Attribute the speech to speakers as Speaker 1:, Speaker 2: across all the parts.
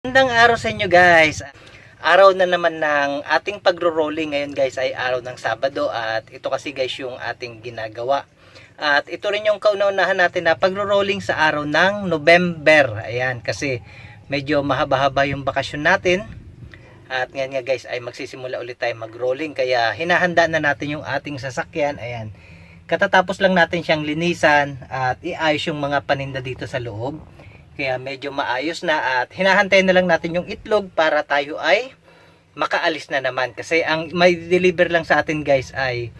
Speaker 1: Magandang araw sa inyo guys. Araw na naman ng ating pagro-rolling ngayon guys ay araw ng Sabado at ito kasi guys yung ating ginagawa. At ito rin yung kauna-unahan natin na pagro-rolling sa araw ng November. Ayan kasi medyo mahaba-haba yung bakasyon natin. At ngayon nga guys ay magsisimula ulit tayo mag-rolling kaya hinahanda na natin yung ating sasakyan. Ayan. Katatapos lang natin siyang linisan at iayos yung mga paninda dito sa loob. Kaya medyo maayos na at hinahantay na lang natin yung itlog para tayo ay makaalis na naman. Kasi ang may deliver lang sa atin guys ay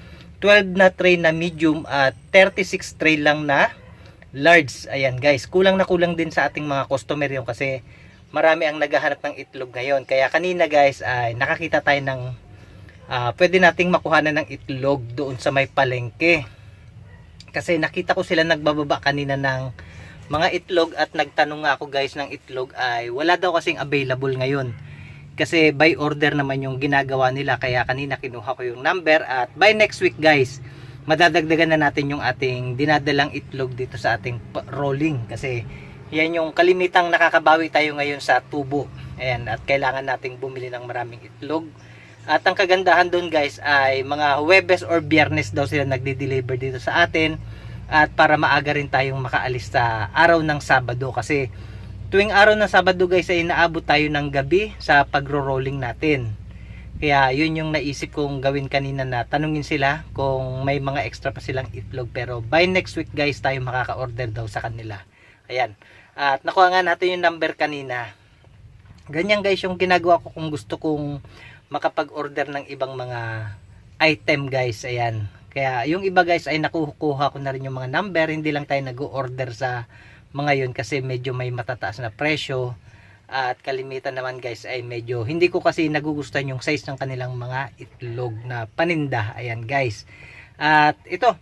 Speaker 1: 12 na tray na medium at 36 tray lang na large. Ayan guys, kulang na kulang din sa ating mga customer yung kasi marami ang naghahanap ng itlog ngayon. Kaya kanina guys ay nakakita tayo ng ah, pwede nating makuhanan ng itlog doon sa may palengke. Kasi nakita ko sila nagbababa kanina ng mga itlog at nagtanong nga ako guys ng itlog ay wala daw kasing available ngayon. Kasi by order naman yung ginagawa nila kaya kanina kinuha ko yung number at by next week guys madadagdagan na natin yung ating dinadalang itlog dito sa ating rolling kasi yan yung kalimitang nakakabawi tayo ngayon sa tubo. Ayan, at kailangan nating bumili ng maraming itlog. At ang kagandahan doon guys ay mga Webes or Biyernes daw sila nagde-deliver dito sa atin at para maaga rin tayong makaalis sa araw ng Sabado kasi tuwing araw ng Sabado guys ay inaabot tayo ng gabi sa pagro-rolling natin. Kaya yun yung naisip kong gawin kanina na tanungin sila kung may mga extra pa silang itlog pero by next week guys tayo makaka-order daw sa kanila. Ayan. At nakuha nga natin yung number kanina. Ganyan guys yung ginagawa ko kung gusto kong makapag-order ng ibang mga item guys. Ayan. Kaya yung iba guys ay nakukuha ko na rin yung mga number. Hindi lang tayo nag-order sa mga yun kasi medyo may matataas na presyo. At kalimitan naman guys ay medyo hindi ko kasi nagugustuhan yung size ng kanilang mga itlog na paninda. Ayan guys. At ito,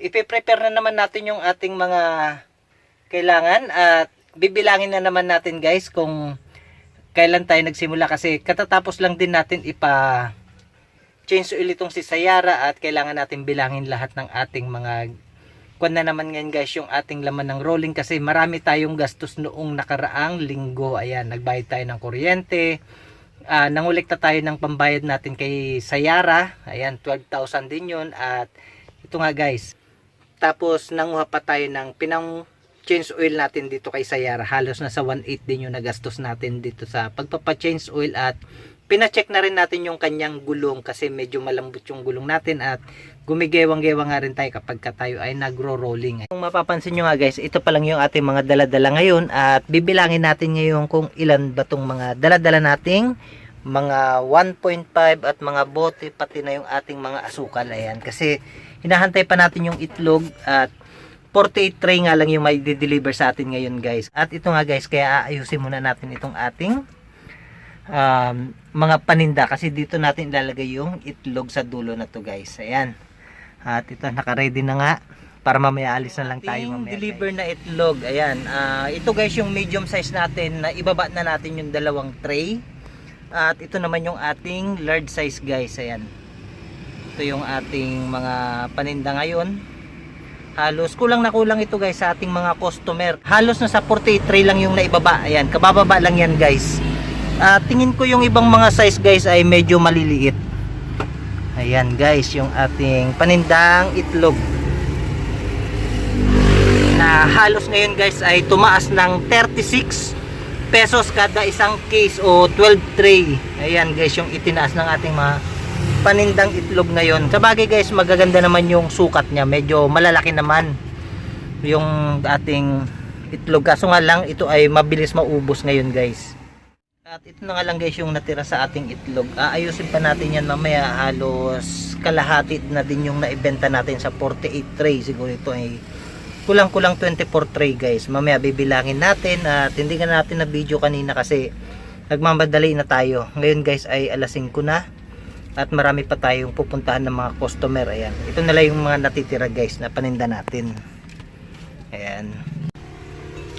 Speaker 1: ipiprepare na naman natin yung ating mga kailangan at bibilangin na naman natin guys kung kailan tayo nagsimula kasi katatapos lang din natin ipa change oil itong si Sayara at kailangan natin bilangin lahat ng ating mga kung na naman ngayon guys yung ating laman ng rolling kasi marami tayong gastos noong nakaraang linggo. Ayan nagbayad tayo ng kuryente. Ah nangulekta tayo ng pambayad natin kay Sayara. Ayan 12,000 din yun. At ito nga guys tapos nanguha pa tayo ng pinang change oil natin dito kay Sayara. Halos nasa 1.8 din yung nagastos natin dito sa pagpapa-change oil at pina-check na rin natin yung kanyang gulong kasi medyo malambot yung gulong natin at gumigewang-gewang nga rin tayo kapag ka tayo ay nagro-rolling. Kung mapapansin nyo nga guys, ito pa lang yung ating mga daladala ngayon at bibilangin natin ngayon kung ilan ba tong mga daladala nating mga 1.5 at mga bote pati na yung ating mga asukal. Ayan, kasi hinahantay pa natin yung itlog at 48 tray nga lang yung may deliver sa atin ngayon guys. At ito nga guys, kaya aayusin muna natin itong ating um, mga paninda kasi dito natin ilalagay yung itlog sa dulo na to guys. Ayan. At ito naka-ready na nga para mamaya alis na lang tayo mamaya. deliver na itlog. Ayan. Ah, ito guys yung medium size natin na ibaba na natin yung dalawang tray. At ito naman yung ating large size guys. Ayan. Ito yung ating mga paninda ngayon halos kulang na kulang ito guys sa ating mga customer halos na sa 48 tray lang yung naibaba ayan kabababa lang yan guys Ah, tingin ko yung ibang mga size guys ay medyo maliliit ayan guys yung ating panindang itlog na halos ngayon guys ay tumaas ng 36 pesos kada isang case o 12 tray ayan guys yung itinaas ng ating mga panindang itlog ngayon. Sa bagay guys, magaganda naman yung sukat niya. Medyo malalaki naman yung ating itlog. Kaso nga lang, ito ay mabilis maubos ngayon guys. At ito na nga lang guys yung natira sa ating itlog. Aayusin pa natin yan mamaya. Halos kalahati na din yung naibenta natin sa 48 tray. Siguro ito ay kulang-kulang 24 tray guys. Mamaya bibilangin natin at hindi ka natin na video kanina kasi nagmamadali na tayo. Ngayon guys ay alas 5 na at marami pa tayong pupuntahan ng mga customer ayan ito na lang yung mga natitira guys na paninda natin ayan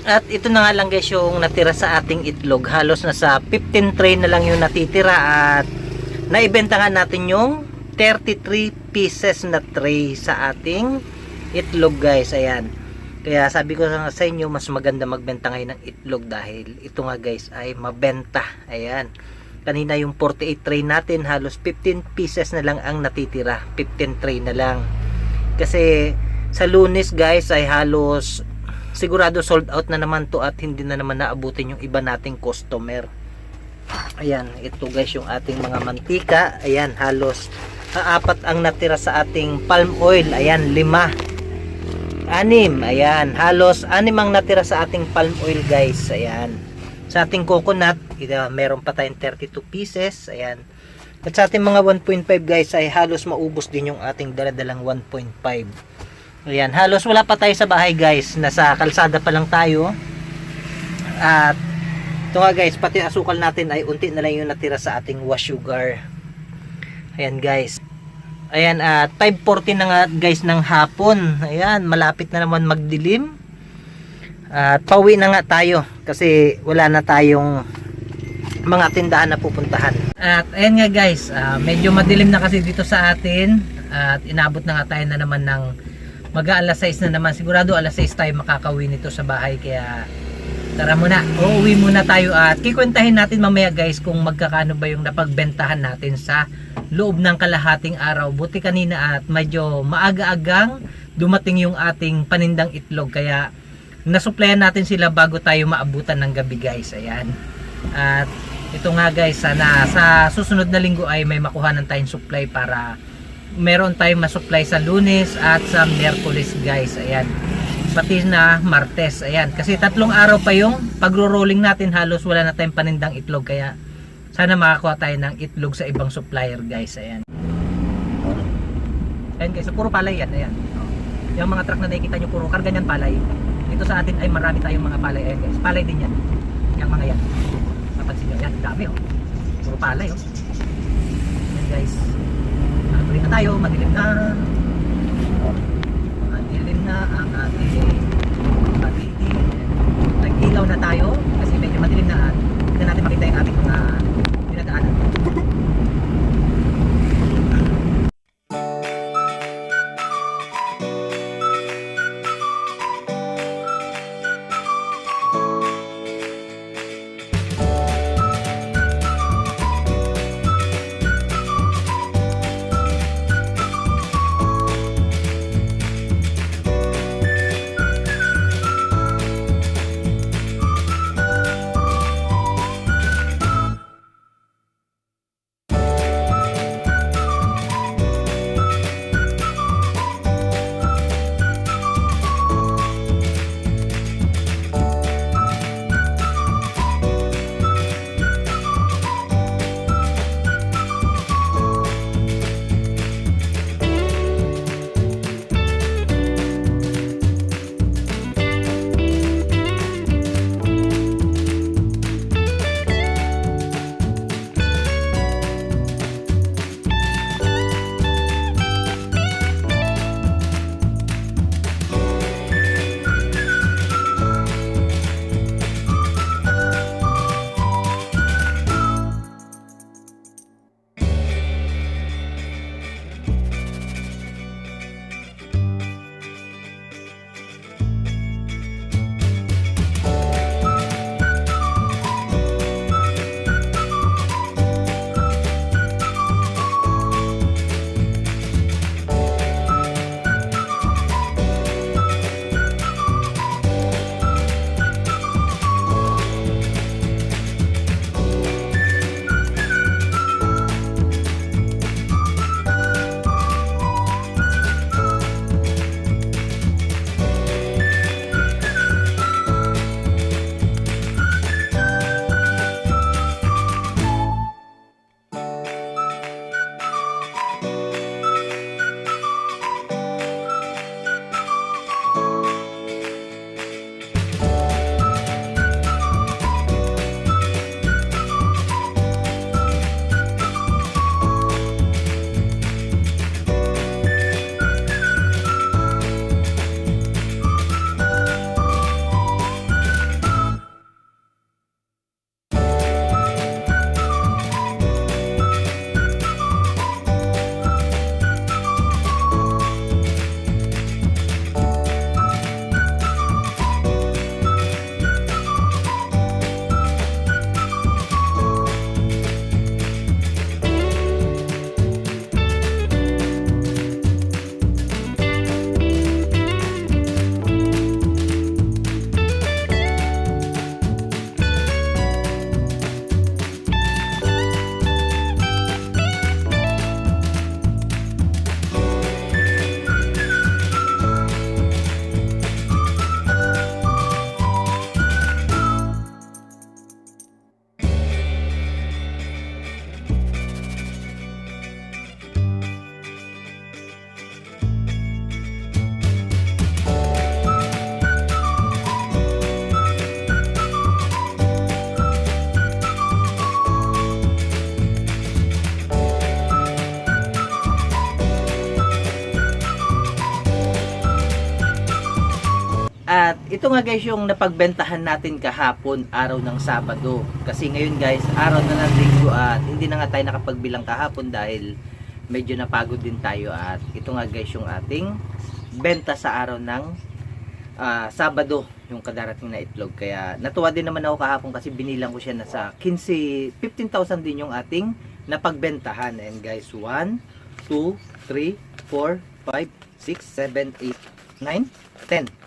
Speaker 1: at ito na nga lang guys yung natira sa ating itlog halos nasa 15 tray na lang yung natitira at naibenta nga natin yung 33 pieces na tray sa ating itlog guys ayan Kaya sabi ko sa inyo, mas maganda magbenta ngayon ng itlog dahil ito nga guys ay mabenta. Ayan. Kanina yung 48 tray natin, halos 15 pieces na lang ang natitira. 15 tray na lang. Kasi sa lunes guys ay halos sigurado sold out na naman to at hindi na naman naabutin yung iba nating customer. Ayan, ito guys yung ating mga mantika. Ayan, halos apat ang natira sa ating palm oil. Ayan, lima. Anim, ayan. Halos anim ang natira sa ating palm oil guys. Ayan. Sa ating coconut, ito, meron pa tayong 32 pieces. Ayan. At sa ating mga 1.5 guys ay halos maubos din yung ating daladalang 1.5. Ayan, halos wala pa tayo sa bahay guys. Nasa kalsada pa lang tayo. At ito nga guys, pati asukal natin ay unti na lang yung natira sa ating wash sugar. Ayan guys. Ayan at 5.40 na nga guys ng hapon. Ayan, malapit na naman magdilim. At pauwi na nga tayo kasi wala na tayong mga tindahan na pupuntahan. At ayan nga guys, ah, medyo madilim na kasi dito sa atin at inabot na nga tayo na naman ng mag alas 6 na naman. Sigurado alas 6 tayo makakauwi nito sa bahay kaya tara muna, uuwi muna tayo at kikwentahin natin mamaya guys kung magkakano ba yung napagbentahan natin sa loob ng kalahating araw. Buti kanina at medyo maaga-agang dumating yung ating panindang itlog kaya nasuplayan natin sila bago tayo maabutan ng gabi guys. Ayan. At ito nga guys, sana sa susunod na linggo ay may makuhanan tayong supply para meron tayong masupply sa lunes at sa merkulis guys. Ayan. Pati na martes. Ayan. Kasi tatlong araw pa yung pagro-rolling natin halos wala na tayong panindang itlog kaya sana makakuha tayo ng itlog sa ibang supplier guys. Ayan. Ayan guys, puro palay yan. Ayan. Yung mga truck na nakikita nyo puro karga palay. Dito sa atin ay marami tayong mga palay. Ayan guys, palay din yan. Yung mga yan. Mapansin nyo, yan, dami oh. Puro palay oh. Ayan guys. Na tayo, madilim na. Madilim na ang ating paligid. Nag-ilaw na tayo kasi medyo madilim na at ito nga guys yung napagbentahan natin kahapon araw ng Sabado. Kasi ngayon guys, araw na ng linggo at hindi na nga tayo nakapagbilang kahapon dahil medyo napagod din tayo at ito nga guys yung ating benta sa araw ng ah, Sabado yung kadarating na itlog. Kaya natuwa din naman ako kahapon kasi binilang ko siya na sa 15, 15,000 din yung ating napagbentahan. And guys, 1, 2, 3, 4, 5, 6, 7, 8, 9, 10,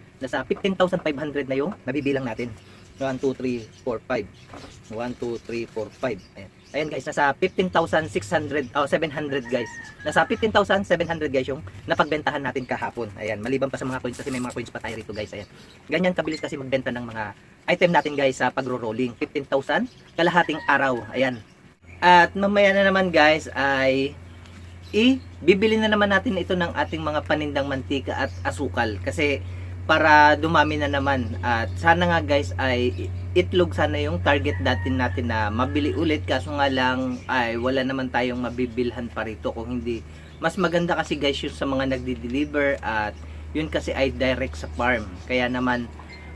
Speaker 1: Nasa 15,500 na yung nabibilang natin. 1, 2, 3, 4, 5. 1, 2, 3, 4, 5. Ayan. Ayan guys, nasa 15,600, oh 700 guys. Nasa 15,700 guys yung napagbentahan natin kahapon. Ayan, maliban pa sa mga coins kasi may mga coins pa tayo rito guys. Ayan. Ganyan kabilis kasi magbenta ng mga item natin guys sa pagro-rolling. 15,000 kalahating araw. Ayan. At mamaya na naman guys ay i bibili na naman natin ito ng ating mga panindang mantika at asukal kasi para dumami na naman. At sana nga guys ay itlog sana yung target natin natin na mabili ulit. Kaso nga lang ay wala naman tayong mabibilhan pa rito kung hindi. Mas maganda kasi guys yung sa mga nagdi-deliver at yun kasi ay direct sa farm. Kaya naman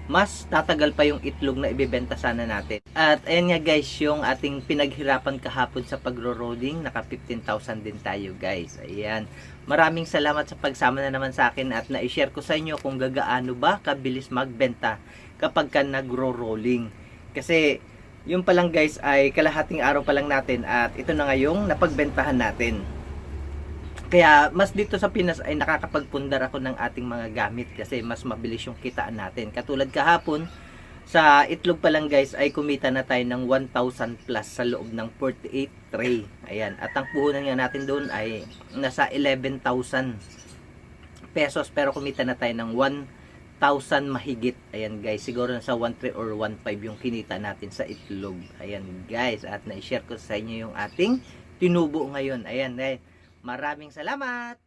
Speaker 1: mas tatagal pa yung itlog na ibebenta sana natin. At ayan nga guys, yung ating pinaghirapan kahapon sa pagro-rolling, naka 15,000 din tayo guys. Ayan. Maraming salamat sa pagsama na naman sa akin at na-share ko sa inyo kung gagaano ba kabilis magbenta kapag ka nagro-rolling. Kasi yung pa lang guys ay kalahating araw pa lang natin at ito na nga yung napagbentahan natin. Kaya mas dito sa Pinas ay nakakapagpundar ako ng ating mga gamit kasi mas mabilis yung kitaan natin. Katulad kahapon, sa itlog pa lang guys ay kumita na tayo ng 1,000 plus sa loob ng 48 tray. Ayan. At ang puhunan nga natin doon ay nasa 11,000 pesos pero kumita na tayo ng 1,000 mahigit. Ayan guys, siguro nasa 1,3 or 1,5 yung kinita natin sa itlog. Ayan guys, at na-share ko sa inyo yung ating tinubo ngayon. Ayan, eh, maraming salamat!